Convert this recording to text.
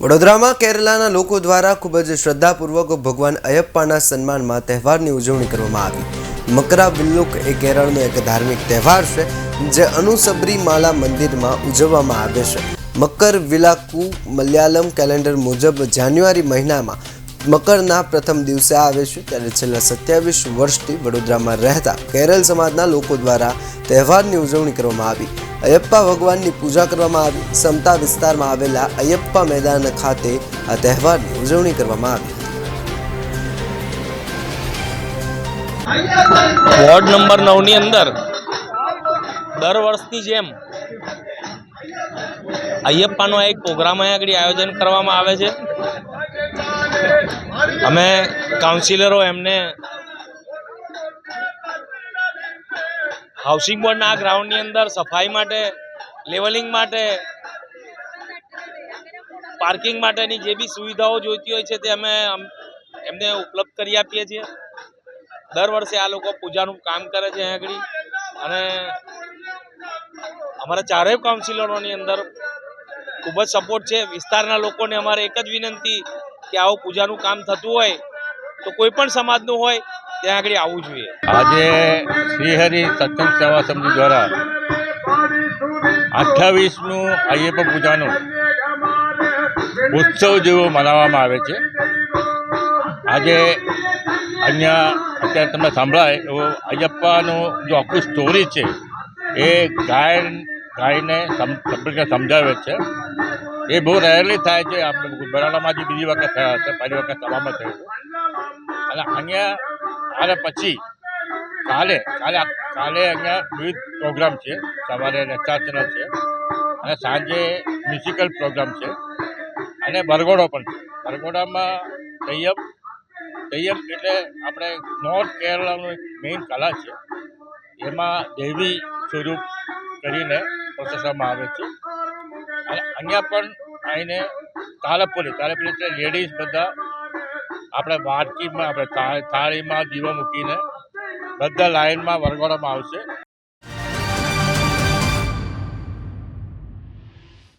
વડોદરામાં કેરલાના લોકો દ્વારા ખૂબ જ શ્રદ્ધાપૂર્વક ભગવાન અયપ્પાના સન્માનમાં તહેવારની ઉજવણી કરવામાં આવી. મકરા વિલ્લુક એ કેરળનો એક ધાર્મિક તહેવાર છે, જે અનુસબરીમાલા મંદિરમાં ઉજવવામાં આવે છે. મકર વિલાકુ મલયાલમ કેલેન્ડર મુજબ જાન્યુઆરી મહિનામાં મકરના પ્રથમ દિવસે આવે છે, ત્યારે છેલ્લા સત્યાવીસ વર્ષથી વડોદરામાં રહેતા કેરળ સમાજના લોકો દ્વારા તહેવારની ઉજવણી કરવામાં આવી. અયપ્પા ભગવાનની પૂજા કરવામાં આવી. સમતા વિસ્તારમાં આવેલા અયપ્પા મેદાન ખાતે આ તહેવારની ઉજવણી કરવામાં આવી. વોર્ડ નંબર નવની અંદર દર વર્ષની જેમ અયપ્પાનો એક પ્રોગ્રામ અહીં આગળ આયોજન કરવામાં આવે છે. અમે કાઉન્સિલરો એમને હાઉસિંગ બોર્ડના આ ગ્રાઉન્ડની અંદર સફાઈ માટે લેવલિંગ માટે પાર્કિંગ માટેની જે બી સુવિધાઓ જોઈતી હોય છે તે અમે એમને ઉપલબ્ધ કરી આપીએ છીએ. દર વર્ષે આ લોકો પૂજાનું કામ કરે છે આગળ. અને અમારા ચારેય કાઉન્સિલરોની અંદર ખૂબ જ સપોર્ટ છે. વિસ્તારના લોકોને અમારે એક જ વિનંતી કે આવું પૂજાનું કામ થતું હોય, તો કોઈ પણ સમાજનું હોય ત્યાં આગળ આવવું જોઈએ. આજે શ્રીહરિ સત્સંગ સેવા સમિતિ દ્વારા અઠ્ઠાવીસનું અയ്યપ્પ પૂજાનું ઉત્સવ જેવો મનાવવામાં આવે છે. આજે અહીંયા અત્યારે તમને સંભળાય એવો અયપ્પાનું જો આખું સ્ટોરી છે, એ ગાય ગાયને પબ્લિકને સમજાવે છે. એ બહુ રેરલી થાય છે. આપણે બરાડામાં જે બીજી વખત થયા છે, પહેલી વખત સભામાં થયું અને અહીંયા આને પછી કાલે કાલે કાલે અહીંયા વિવિધ પ્રોગ્રામ છે. સવારે રચાચના છે અને સાંજે મ્યુઝિકલ પ્રોગ્રામ છે અને બરગોડો પણ છે. બરગોડામાં તૈયબ તૈયબ એટલે આપણે નોર્થ કેરળાનું એક મેઇન કલા છે. એમાં દેવી સ્વરૂપ કરીને પ્રસેસવામાં આવે છે. અને અહીંયા પણ આવીને તાલપુરી તાલપુરી એટલે લેડીઝ બધા આપણે વાટકીમાં આપણે થાળીમાં દીવો મૂકીને બધા લાઈનમાં વરગોડવામાં આવશે.